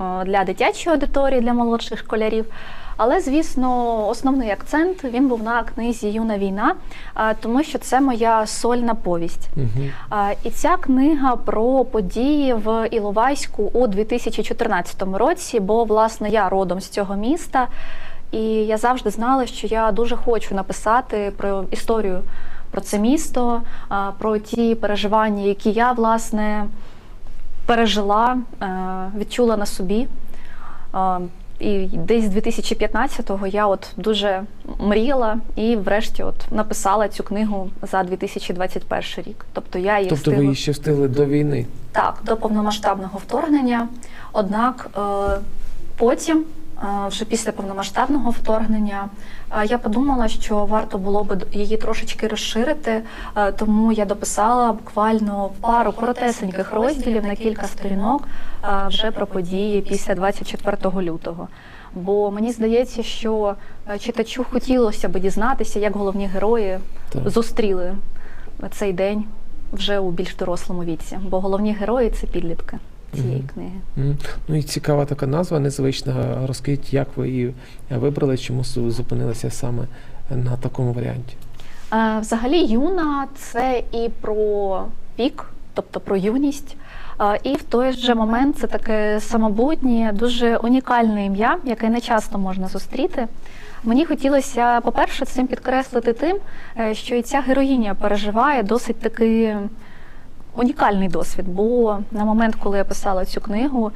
е, для дитячої аудиторії, для молодших школярів. Але, звісно, основний акцент він був на книзі Юна війна, е, тому що це моя сольна повість. Угу. І ця книга про події в Іловайську у 2014 році, бо власне я родом з цього міста, і я завжди знала, що я дуже хочу написати про історію про це місто, про ті переживання, які я власне пережила, е, відчула на собі. І десь з 2015-го я от дуже мріяла і, врешті, от написала цю книгу за 2021 рік. Тобто я її Тобто ви її ще встигли до війни. так до повномасштабного вторгнення. Однак е, потім, е, вже після повномасштабного вторгнення, я подумала, що варто було би її трошечки розширити, тому я дописала буквально пару коротесеньких розділів на кілька сторінок вже про події після 24 лютого. Бо мені здається, що читачу хотілося би дізнатися, як головні герої Так. зустріли цей день вже у більш дорослому віці, бо головні герої це підлітки цієї книги. Ну і цікава така назва, незвична. Розкажіть, як ви її вибрали, чому зу- зупинилися саме на такому варіанті? Е, Взагалі, юна це і про вік, тобто про юність. І в той же момент це таке самобутнє, дуже унікальне ім'я, яке не часто можна зустріти. Мені хотілося, по-перше, цим підкреслити тим, е, що і ця героїня переживає досить такий унікальний досвід. Бо на момент, коли я писала цю книгу,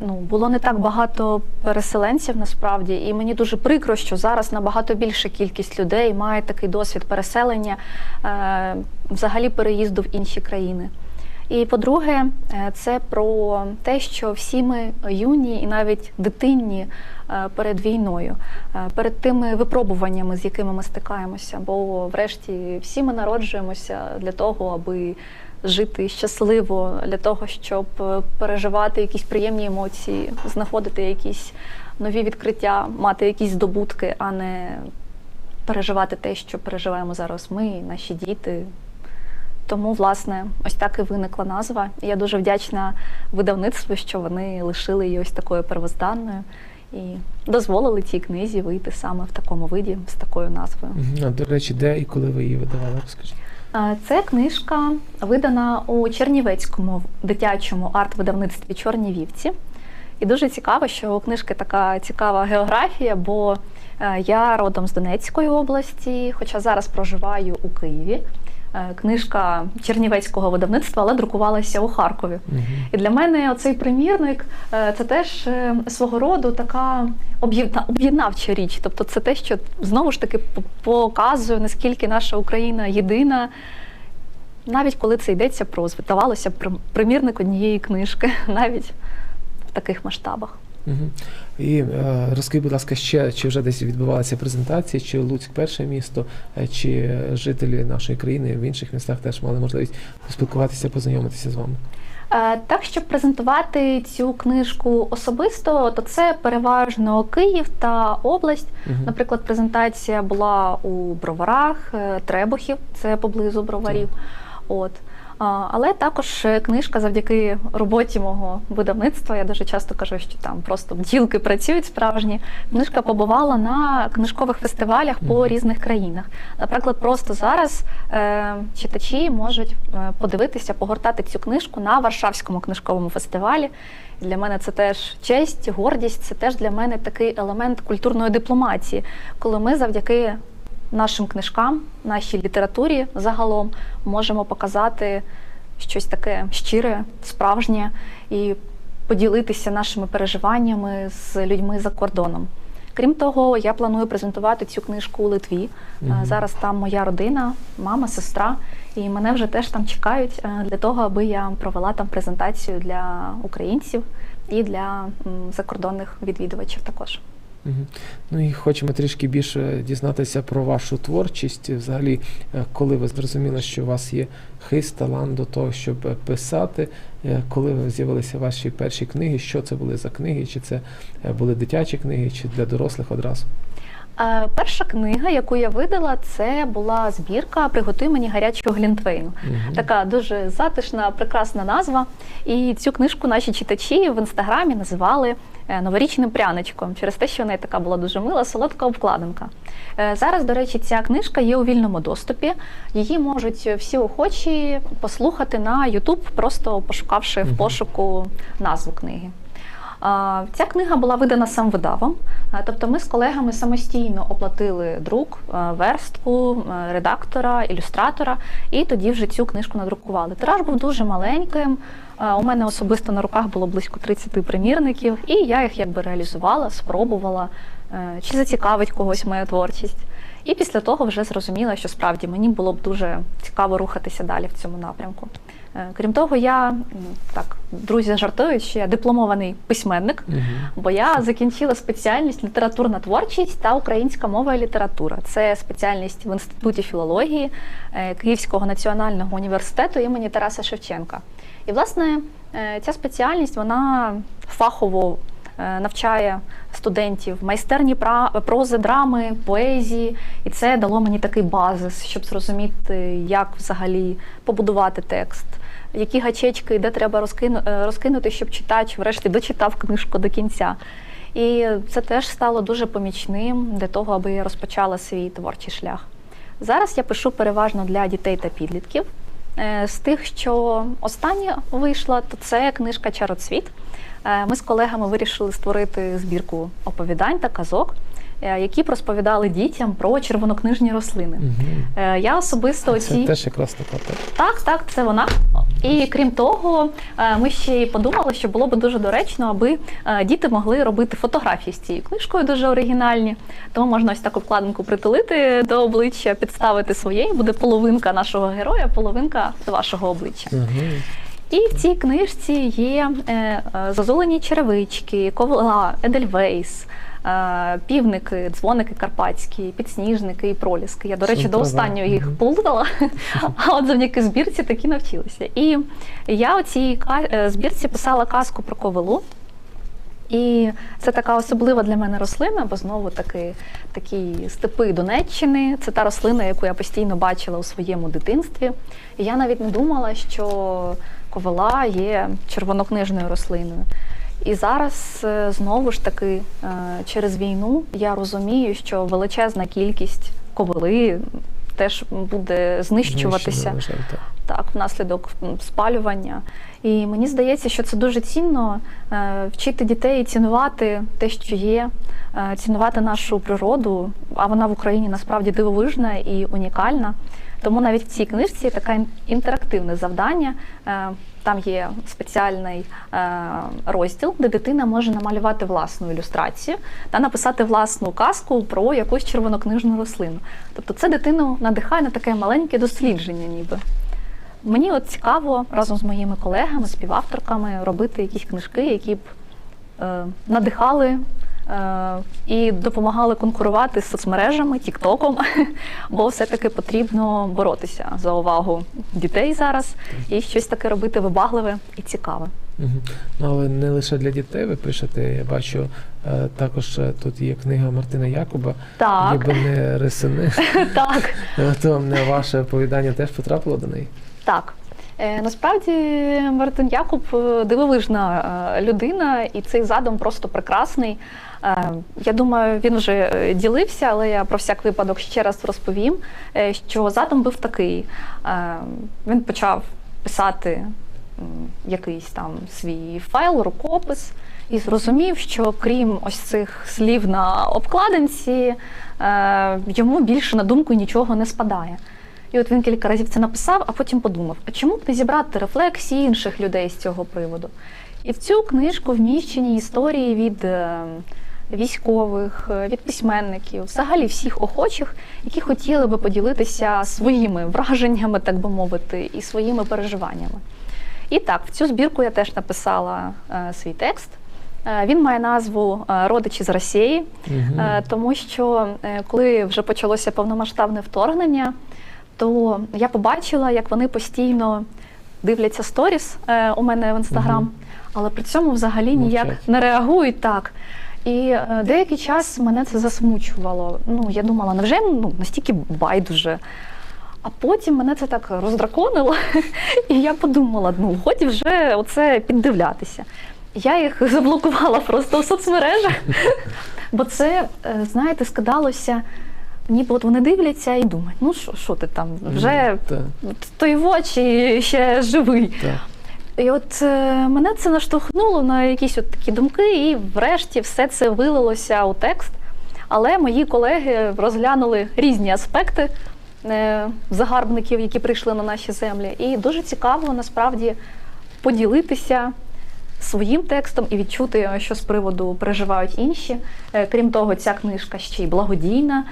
ну було не так багато переселенців насправді, і мені дуже прикро, що зараз набагато більша кількість людей має такий досвід переселення, е, взагалі переїзду в інші країни. І по-друге, е, це про те, що всі ми юні і навіть дитинні е, перед війною, е, перед тими випробуваннями, з якими ми стикаємося. Бо, врешті, всі ми народжуємося для того, аби жити щасливо, для того, щоб е, переживати якісь приємні емоції, знаходити якісь нові відкриття, мати якісь здобутки, а не переживати те, що переживаємо зараз ми, наші діти. Тому, власне, ось так і виникла назва. Я дуже вдячна видавництву, що вони лишили її ось такою первозданною і дозволили цій книзі вийти саме в такому виді з такою назвою. До речі, де і коли ви її видавали? Розкажіть. Це книжка видана у Чернівецькому дитячому арт-видавництві Чорні вівці. І дуже цікаво, що у книжки така цікава географія, бо е, я родом з Донецької області, хоча зараз проживаю у Києві. Е, Книжка Чернівецького видавництва, але друкувалася у Харкові. Мгм. І для мене оцей примірник е, це теж е, свого роду така об'єднавча річ. Тобто це те, що знову ж таки показує, наскільки наша Україна єдина. Навіть коли це йдеться про, здавалося, примірник однієї книжки, навіть в таких масштабах. Мгм. І е, розкажіть, будь ласка, ще чи вже десь відбувалися презентації, чи Луцьк перше місто, е, чи жителі нашої країни в інших містах теж мали можливість поспілкуватися, познайомитися з вами? Е, Так, щоб презентувати цю книжку особисто, то це переважно Київ та область. Наприклад, презентація була у Броварах, Требухів, це поблизу Броварів. От. Але також е, книжка завдяки роботі мого видавництва. Я дуже часто кажу, що там просто бджілки працюють справжні. Книжка побувала на книжкових фестивалях по різних країнах. Наприклад, просто зараз е, читачі можуть е, подивитися, погортати цю книжку на Варшавському книжковому фестивалі. Для мене це теж честь, гордість. Це теж для мене такий елемент культурної дипломатії, коли ми завдяки нашим книжкам, нашій літературі загалом можемо показати щось таке щире, справжнє і поділитися нашими переживаннями з людьми за кордоном. Крім того, я планую презентувати цю книжку у Литві. Мгм. Зараз там моя родина, мама, сестра, і мене вже теж там чекають е, для того, аби я провела там презентацію для українців і для закордонних відвідувачів також. Ну і хочемо трішки більше дізнатися про вашу творчість. Взагалі, е, коли ви зрозуміли, що у вас є хист, талант до того, щоб писати, е, коли ви з'явилися ваші перші книги, що це були за книги? Чи це е, були дитячі книги, чи для дорослих одразу? Перша книга, яку я видала, це була збірка Приготуй мені гарячого глінтвейну. Мгм. Така дуже затишна, прекрасна назва. І цю книжку наші читачі в інстаграмі називали е, новорічним пряничком через те, що в неї така була дуже мила, солодка обкладинка. Е, Зараз, до речі, ця книжка є у вільному доступі. Її можуть всі охочі послухати на YouTube, просто пошукавши Мгм. в пошуку назву книги. Ця книга була видана сам видавом, тобто ми з колегами самостійно оплатили друк, е, верстку, редактора, ілюстратора, і тоді вже цю книжку надрукували. Тираж був дуже маленьким. У мене особисто на руках було близько 30 примірників, і я їх якби реалізувала, спробувала, е, чи зацікавить когось моя творчість. І після того вже зрозуміла, що справді мені було б дуже цікаво рухатися далі в цьому напрямку. Е, Крім того, я так, друзі жартують, що я дипломований письменник, угу. бо я закінчила спеціальність літературна творчість та українська мова і література. Це спеціальність в інституті філології е, Київського національного університету імені Тараса Шевченка. І власне е, ця спеціальність вона фахово навчає студентів майстерні прози, драми, поезії, і це дало мені такий базис, щоб зрозуміти, як взагалі побудувати текст. Які гачечки, де треба е, розкинути, щоб читач врешті дочитав книжку до кінця. І це теж стало дуже помічним для того, аби я розпочала свій творчий шлях. Зараз я пишу переважно для дітей та підлітків. Е, З тих, що останнє вийшла, то це книжка Чароцвіт. Е, Ми з колегами вирішили створити збірку оповідань та казок, які б розповідали дітям про червонокнижні рослини. Е, Я особисто Це оці теж якраз така так. так, так, це вона. І крім того, е, ми ще й подумали, що було б дуже доречно, аби е, діти могли робити фотографії з цією книжкою, дуже оригінальні. Тому можна ось таку вкладинку притулити до обличчя, підставити своє, і буде половинка нашого героя, половинка вашого обличчя. Мгм. І в цій книжці є е, е, зазулені черевички, ковла, едельвейс. Е, Півники, дзвоники карпатські, підсніжники і проліски. Я, до речі, до останнього їх плутала, а от завдяки збірці такі навчилася. І я у цій е, збірці писала казку про ковилу. І це така особлива для мене рослина, бо знову таки такі степи Донеччини. Це та рослина, яку я постійно бачила у своєму дитинстві. І я навіть не думала, що ковила є червонокнижною рослиною. І зараз е, знову ж таки е, через війну я розумію, що величезна кількість ковили теж буде знищуватися так. внаслідок спалювання. І мені здається, що це дуже цінно е, вчити дітей цінувати те, що є, цінувати нашу природу. А вона в Україні насправді дивовижна і унікальна. Тому навіть в цій книжці є таке інтерактивне завдання. Там є спеціальний е, розділ, де дитина може намалювати власну ілюстрацію та написати власну казку про якусь червонокнижну рослину. Тобто це дитину надихає на таке маленьке дослідження, ніби. Мені от цікаво разом з моїми колегами, співавторками робити якісь книжки, які б е, надихали і допомагали конкурувати з соцмережами, тіктоком, бо все-таки потрібно боротися за увагу дітей зараз і щось таке робити вибагливе і цікаве. Ну, але не лише для дітей ви пишете. Я бачу, е, також е, тут є книга Мартина Якуба, Так, ніби не рисини. так. Е, То не ваше оповідання теж потрапило до неї. Так. Е, Насправді Мартин Якуб е, дивовижна е, людина, і цей задум просто прекрасний. Е, Я думаю, він вже е, ділився, але я про всяк випадок ще раз розповім, е, що задум був такий. Він почав писати якийсь там свій файл, рукопис, і зрозумів, що крім ось цих слів на обкладинці, йому більше на думку нічого не спадає. І от він кілька разів це написав, а потім подумав: а чому б не зібрати рефлексії інших людей з цього приводу? І в цю книжку вміщені історії від військових, е, від письменників, взагалі всіх охочих, які хотіли би поділитися своїми враженнями, так би мовити, і своїми переживаннями. І так, в цю збірку я теж написала е, свій текст. Е, Він має назву Родичі з Росії. Е, Тому що е, коли вже почалося повномасштабне вторгнення, то я побачила, як вони постійно дивляться сторіс е, у мене в інстаграм, Мгм. але при цьому взагалі ніяк Мовчать. не реагують так. І е, деякий час мене це засмучувало. Ну, я думала, невже ну, настільки байдуже. А потім мене це так роздраконило, і я подумала: ну, годі вже оце піддивлятися. Я їх заблокувала просто у соцмережах, бо це, е, знаєте, скидалося, ніби от вони дивляться і думають, ну що, що ти там, вже той в очі ще живий. І от е, мене це наштовхнуло на якісь от такі думки, і врешті все це вилилося у текст. Але мої колеги розглянули різні аспекти е, загарбників, які прийшли на наші землі. І дуже цікаво насправді поділитися своїм текстом і відчути, що з приводу переживають інші. Е, Крім того, ця книжка ще й благодійна,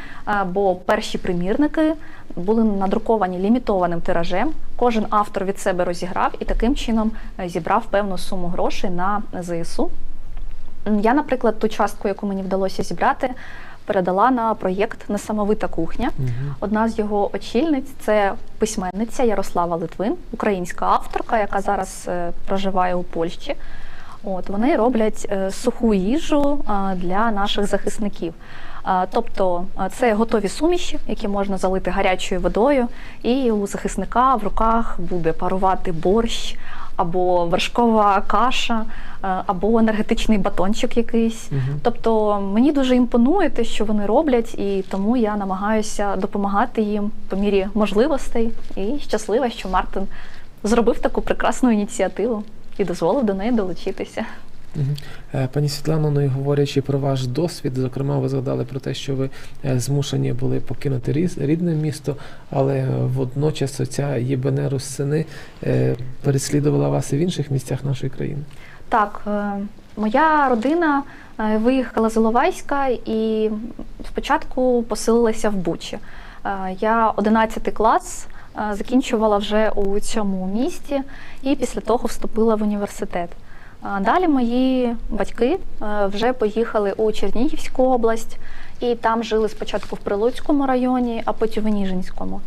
бо перші примірники були надруковані лімітованим тиражем. Кожен автор від себе розіграв і таким чином е, зібрав певну суму грошей на ЗСУ. Я, наприклад, ту частку, яку мені вдалося зібрати, передала на проєкт Несамовита кухня. Мгм. Одна з його очільниць це письменниця Ярослава Литвин, українська авторка, яка зараз е, проживає у Польщі. От вони роблять е, суху їжу для наших захисників. Тобто це готові суміші, які можна залити гарячою водою, і у захисника в руках буде парувати борщ або вершкова каша, або енергетичний батончик якийсь. Мгм. Тобто мені дуже імпонує те, що вони роблять, і тому я намагаюся допомагати їм по мірі можливостей. І щаслива, що Мартин зробив таку прекрасну ініціативу і дозволив до неї долучитися. Е, Пані Світлано, ну і говорячи про ваш досвід, зокрема, ви згадали про те, що ви е, змушені були покинути рідне місто, але водночас оця єбенерус сини е, переслідувала вас і в інших місцях нашої країни. Так, моя родина виїхала з Іловайська і спочатку поселилася в Бучі. Я 11 клас закінчувала вже у цьому місті і після того вступила в університет. Далі мої батьки е, вже поїхали у Чернігівську область і там жили спочатку в Прилуцькому районі, а потім в Ніжинському.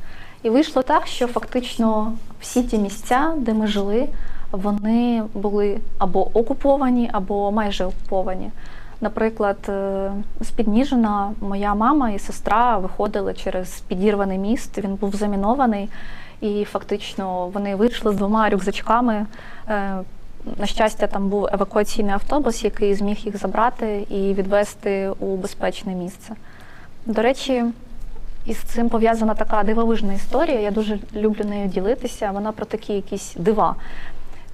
І вийшло так, що фактично всі ті місця, де ми жили, вони були або окуповані, або майже окуповані. Наприклад, е, з Підніжина моя мама і сестра виходили через підірваний міст. Він був замінований, і фактично вони вийшли з двома рюкзачками. На щастя, там був евакуаційний автобус, який зміг їх забрати і відвести у безпечне місце. До речі, із цим пов'язана така дивовижна історія. Я дуже люблю нею ділитися. Вона про такі якісь дива.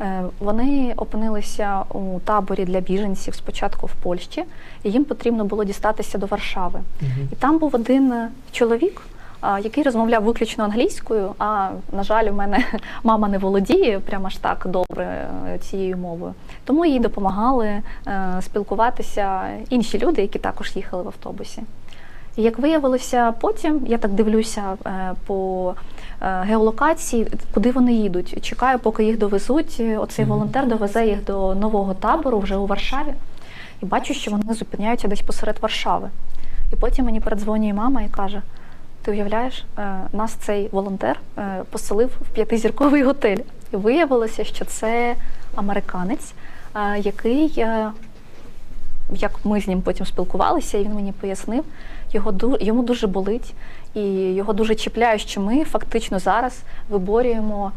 Е, Вони опинилися у таборі для біженців спочатку в Польщі, і їм потрібно було дістатися до Варшави. Мгм. І там був один чоловік, який розмовляв виключно англійською. А на жаль, у мене мама не володіє прямо ж так добре е, цією мовою. Тому їй допомагали е, спілкуватися інші люди, які також їхали в автобусі. І як виявилося потім, я так дивлюся е, по геолокації, куди вони їдуть. Чекаю, поки їх довезуть. Оцей волонтер довезе їх до нового табору вже у Варшаві. І бачу, що вони зупиняються десь посеред Варшави. І потім мені передзвонює мама і каже: Ти уявляєш, е, нас цей волонтер е, поселив в п'ятизірковий готель. І виявилося, що це американець, е, який, як ми з ним потім спілкувалися, і він мені пояснив, його йому дуже болить, і його дуже чіпляє, що ми фактично зараз виборюємо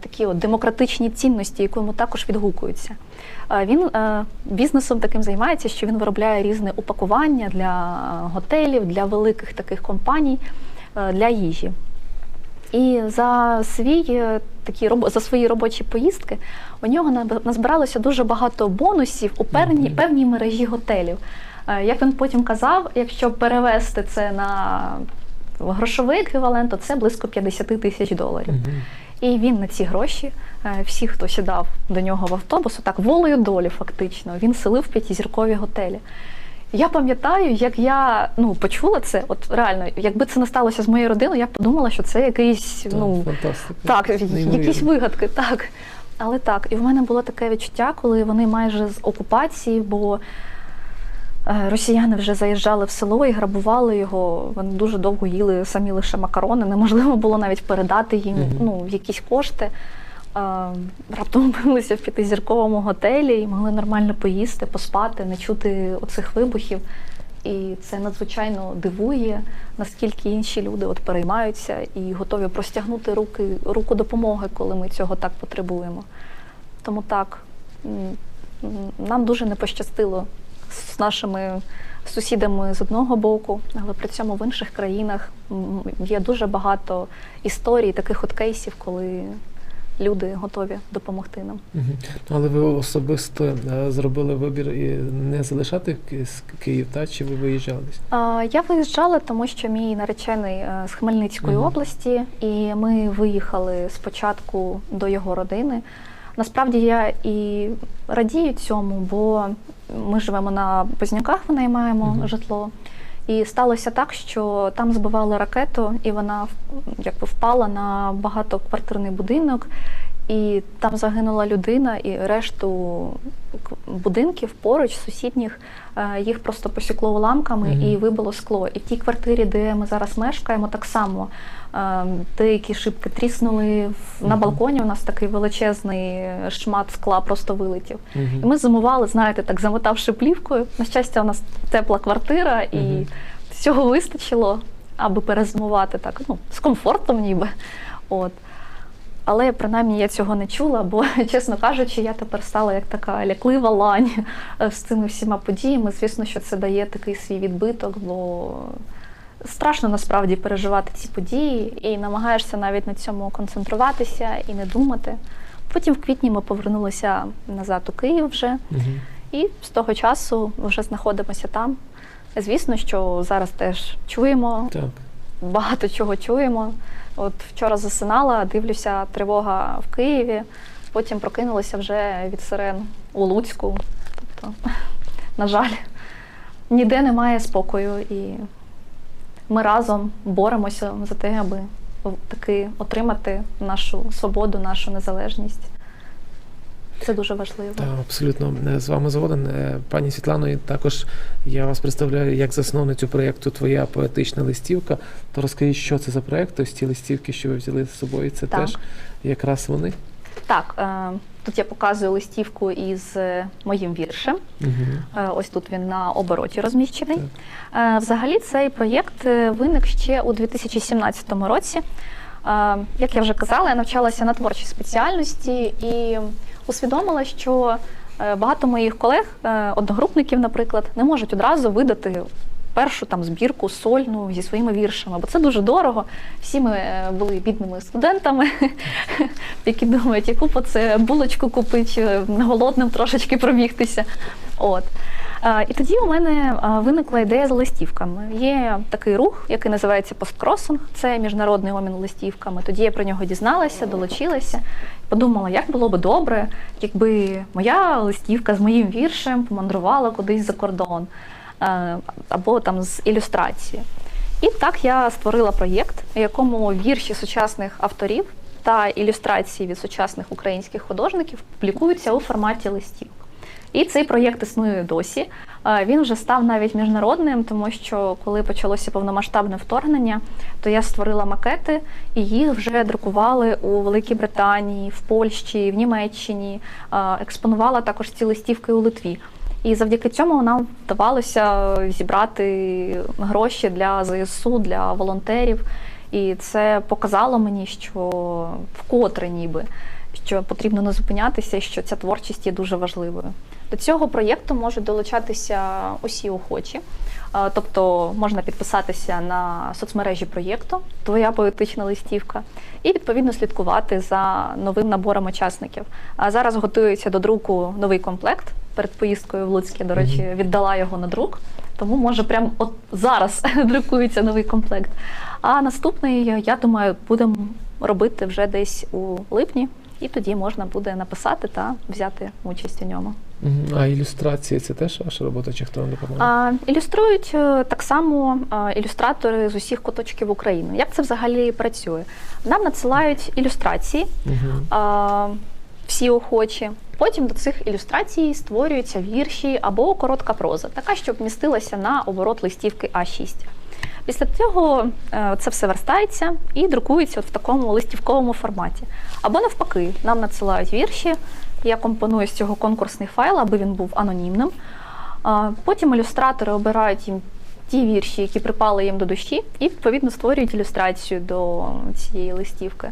такі от демократичні цінності, які йому також відгукуються. Він е, бізнесом таким займається, що він виробляє різне упакування для готелів, для великих таких компаній, е, для їжі. І за свій е, такі за свої робочі поїздки у нього назбиралося дуже багато бонусів у певній, певній мережі готелів. Як він потім казав, якщо перевести це на грошовий еквівалент, то це близько 50 тисяч доларів. І він на ці гроші, е, всі, хто сідав до нього в автобус, так волею долі, фактично, він селив п'ятизіркові готелі. Я пам'ятаю, як я ну, почула це, от реально, якби це не сталося з моєю родиною, я б подумала, що це якийсь Так, ну, так, якісь вигадки, так. Але так, і в мене було таке відчуття, коли вони майже з окупації, бо росіяни вже заїжджали в село і грабували його. Вони дуже довго їли самі лише макарони. Неможливо було навіть передати їм Мгм. ну, якісь кошти. раптом опинилися в п'ятизірковому готелі і могли нормально поїсти, поспати, не чути оцих вибухів. І це надзвичайно дивує, наскільки інші люди от переймаються і готові простягнути руки, руку допомоги, коли ми цього так потребуємо. Тому так, нам дуже не пощастило з нашими сусідами з одного боку, але при цьому в інших країнах є дуже багато історій, таких от кейсів, коли люди готові допомогти нам. Мгм. Але ви особисто е, зробили вибір і не залишати Ки- Київ, та чи ви виїжджали Я виїжджала, тому що мій наречений е, з Хмельницької Мгм. області, і ми виїхали спочатку до його родини. Насправді я і радію цьому, бо ми живемо на Позняках, винаймаємо Мгм. житло. І сталося так, що там збивали ракету, і вона якби впала на багатоквартирний будинок, і там загинула людина, і решту будинків поруч, сусідніх, е, їх просто посікло уламками Мгм. і вибило скло. І в тій квартирі, де ми зараз мешкаємо, так само деякі шибки тріснули. На балконі у нас такий величезний шмат скла просто вилетів. І ми зимували, знаєте, так замотавши плівкою. На щастя, у нас тепла квартира, і всього вистачило, аби перезимувати так, ну, з комфортом ніби. От. Але принаймні я цього не чула, бо, чесно кажучи, я тепер стала як така ляклива лань е, з цими всіма подіями. Звісно, що це дає такий свій відбиток, бо страшно насправді переживати ці події і намагаєшся навіть на цьому концентруватися і не думати. Потім в квітні ми повернулися назад у Київ вже, Мгм. і з того часу вже знаходимося там. Звісно, що зараз теж чуємо, Так. багато чого чуємо. От вчора засинала, дивлюся, тривога в Києві, потім прокинулася вже від сирен у Луцьку. Тобто, на жаль, ніде немає спокою, і ми разом боремося за те, аби таки отримати нашу свободу, нашу незалежність. Це дуже важливо. Так, абсолютно е, з вами згоден. Е, Пані Світлано, і також я вас представляю як засновницю проєкту Твоя поетична листівка. То розкажіть, що це за проєкт? Ось ці листівки, що ви взяли з собою, це Так. теж якраз вони. Так, е, тут я показую листівку із е, моїм віршем. Угу. Ось тут він на обороті розміщений. Е, Взагалі, цей проєкт виник ще у 2017 році. Як я вже казала, я навчалася на творчій спеціальності і усвідомила, що багато моїх колег, одногрупників, наприклад, не можуть одразу видати. Першу там збірку сольну зі своїми віршами, бо це дуже дорого. Всі ми е, були бідними студентами, які думають, яку по це булочку купити, голодним трошечки пробігтися. От. Е, І тоді у мене е, виникла ідея з листівками. Є такий рух, який називається посткросинг, це міжнародний обмін листівками. Тоді я про нього дізналася, долучилася, подумала, як було би добре, якби моя листівка з моїм віршем помандрувала кудись за кордон е, або там з ілюстрації. І так я створила проєкт, в якому вірші сучасних авторів та ілюстрації від сучасних українських художників публікуються у форматі листівок. І цей проєкт існує досі. Е, Він вже став навіть міжнародним, тому що коли почалося повномасштабне вторгнення, то я створила макети, і їх вже друкували у Великій Британії, в Польщі, в Німеччині. Е, Експонувала також ці листівки у Литві. І завдяки цьому нам вдавалося зібрати гроші для ЗСУ, для волонтерів. І це показало мені, що вкотре ніби що потрібно не зупинятися, що ця творчість є дуже важливою. До цього проєкту можуть долучатися усі охочі. Е, Тобто можна підписатися на соцмережі проєкту Твоя поетична листівка і відповідно слідкувати за новим набором учасників. А зараз готується до друку новий комплект. Перед поїздкою в Луцьк, я, до речі, віддала його на друк. Тому може прямо от зараз друкується новий комплект. А наступний, я думаю, будемо робити вже десь у липні, і тоді можна буде написати та взяти участь у ньому. А ілюстрації це теж ваша робота, чи хто вам допомагає? Ілюструють е, так само ілюстратори з усіх куточків України. Як це взагалі працює? Нам надсилають ілюстрації, Угу. всі охочі. Потім до цих ілюстрацій створюються вірші або коротка проза, така, щоб містилася на оборот листівки А6. Після цього е, це все верстається і друкується от в такому листівковому форматі. Або навпаки, нам надсилають вірші. Я компоную з цього конкурсний файл, аби він був анонімним. Потім ілюстратори обирають їм ті вірші, які припали їм до душі, і відповідно створюють ілюстрацію до цієї листівки,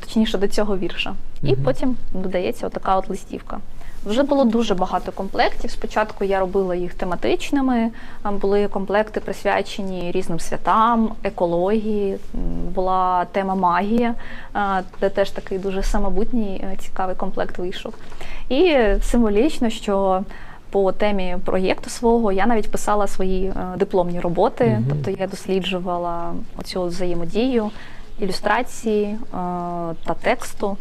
точніше до цього вірша. І потім додається отака от листівка. Вже було дуже багато комплектів. Спочатку я робила їх тематичними. Були комплекти присвячені різним святам, екології. Була тема магія, де теж такий дуже самобутній е, цікавий комплект вийшов. І символічно, що по темі проєкту свого я навіть писала свої е, дипломні роботи, Мгм. тобто я досліджувала оцю взаємодію ілюстрації е, та тексту.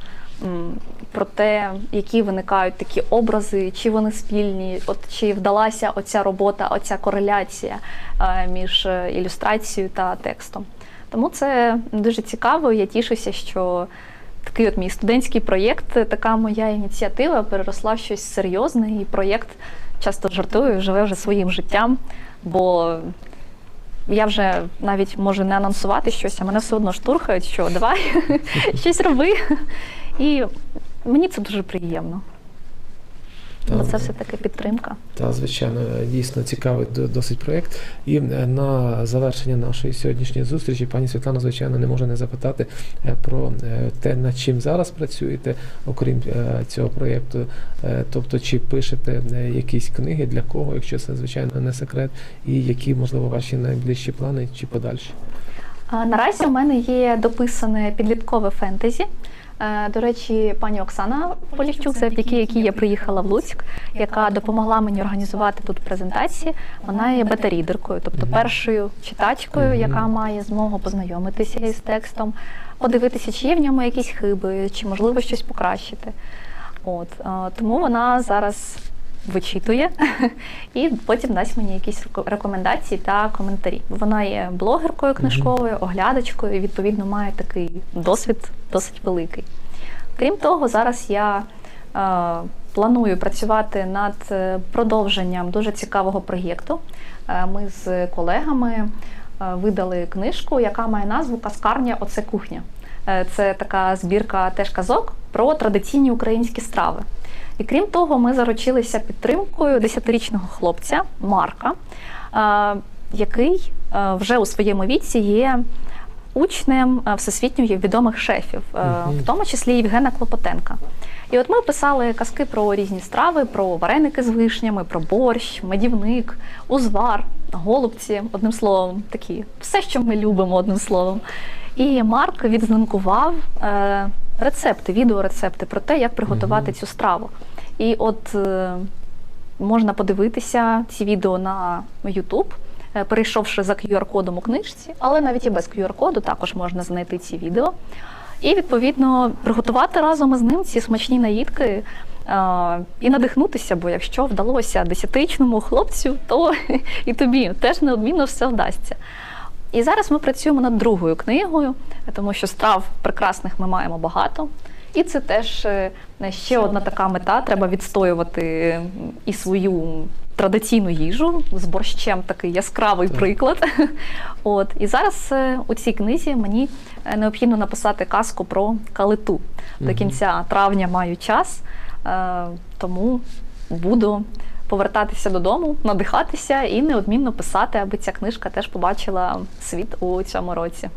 Про те, які виникають такі образи, чи вони спільні, от чи вдалася оця робота, оця кореляція е, між е, ілюстрацією та текстом. Тому це дуже цікаво. Я тішуся, що такий от мій студентський проєкт, така моя ініціатива переросла в щось серйозне, і проєкт часто жартую, живе вже своїм життям, бо я вже навіть можу не анонсувати щось, а мене все одно штурхають, що давай щось роби. І мені це дуже приємно. Бо це все-таки підтримка. Та, звичайно, дійсно цікавий досить проєкт. І е, на завершення нашої сьогоднішньої зустрічі пані Світлана, звичайно, не може не запитати е, про е, те, над чим зараз працюєте, окрім цього проєкту. Тобто, чи пишете якісь книги для кого, якщо це звичайно не секрет, і які, можливо, ваші найближчі плани чи подальші? Наразі у мене є дописане підліткове фентезі. Е, До речі, пані Оксана Полівчук, завдяки якій я приїхала в Луцьк, яка допомогла мені організувати тут презентації. Вона є бета-рідеркою, тобто першою читачкою, яка має змогу познайомитися із текстом, подивитися, чи є в ньому якісь хиби, чи можливо щось покращити. От е, тому вона зараз вичитує і потім дасть мені якісь рекомендації та коментарі. Вона є блогеркою книжковою, оглядачкою, і відповідно має такий досвід досить великий. Крім того, зараз я е, планую працювати над е, продовженням дуже цікавого проєкту. Е, ми з колегами е, видали книжку, яка має назву Каскарня Оце кухня. Е, Це така збірка теж казок про традиційні українські страви. І крім того, ми заручилися підтримкою 10-річного хлопця Марка, е, який е, вже у своєму віці є учнем е, всесвітньо відомих шефів, в тому числі Євгена Клопотенка. І от ми писали казки про різні страви, про вареники з вишнями, про борщ, медівник, узвар, голубці, одним словом, такі все, що ми любимо, одним словом. І Марк відзнанкував рецепти, відеорецепти про те, як приготувати цю страву. І от е, можна подивитися ці відео на YouTube, е, перейшовши за QR-кодом у книжці, але навіть і без QR-коду також можна знайти ці відео. І відповідно приготувати разом із ним ці смачні наїдки е, і надихнутися, бо якщо вдалося десятирічному хлопцю, то і тобі теж неодмінно все вдасться. І зараз ми працюємо над другою книгою, тому що страв прекрасних ми маємо багато. І це теж е, ще одна така мета. Треба відстоювати і свою традиційну їжу з борщем такий яскравий Так. приклад. От і зараз е, у цій книзі мені е, необхідно написати казку про калиту. До кінця травня маю час, тому буду повертатися додому, надихатися і неодмінно писати, аби ця книжка теж побачила світ у цьому році.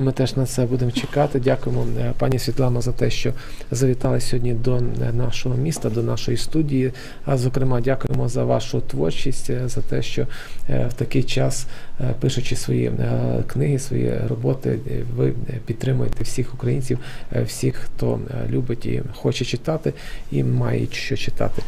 Ми теж на це будемо чекати. Дякуємо е, пані Світлано за те, що завітали сьогодні до е, нашого міста, до нашої студії. А зокрема, дякуємо за вашу творчість, е, за те, що в такий час, пишучи свої книги, свої роботи, ви підтримуєте всіх українців, всіх, хто любить і хоче читати, і має що читати.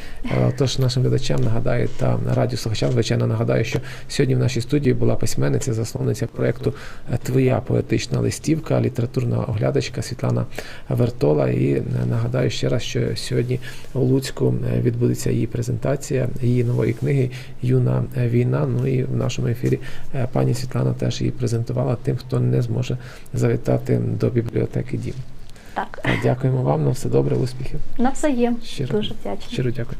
Тож нашим глядачам нагадаю та радіослухачам, звичайно, нагадаю, що сьогодні в нашій студії була письменниця, засновниця проєкту е, Твоя поетична листівка, літературна оглядачка Світлана Вертола. І е, нагадаю ще раз, що сьогодні у Луцьку е, відбудеться її презентація її нової книги Юна війна. Ну і в нашому ефірі е, пані Світлана теж її презентувала тим, хто не зможе завітати до бібліотеки Дім. Так, Дякуємо вам на все добре, успіхів. навзаєм. Щиро, Дуже вдячна. щиро дякую.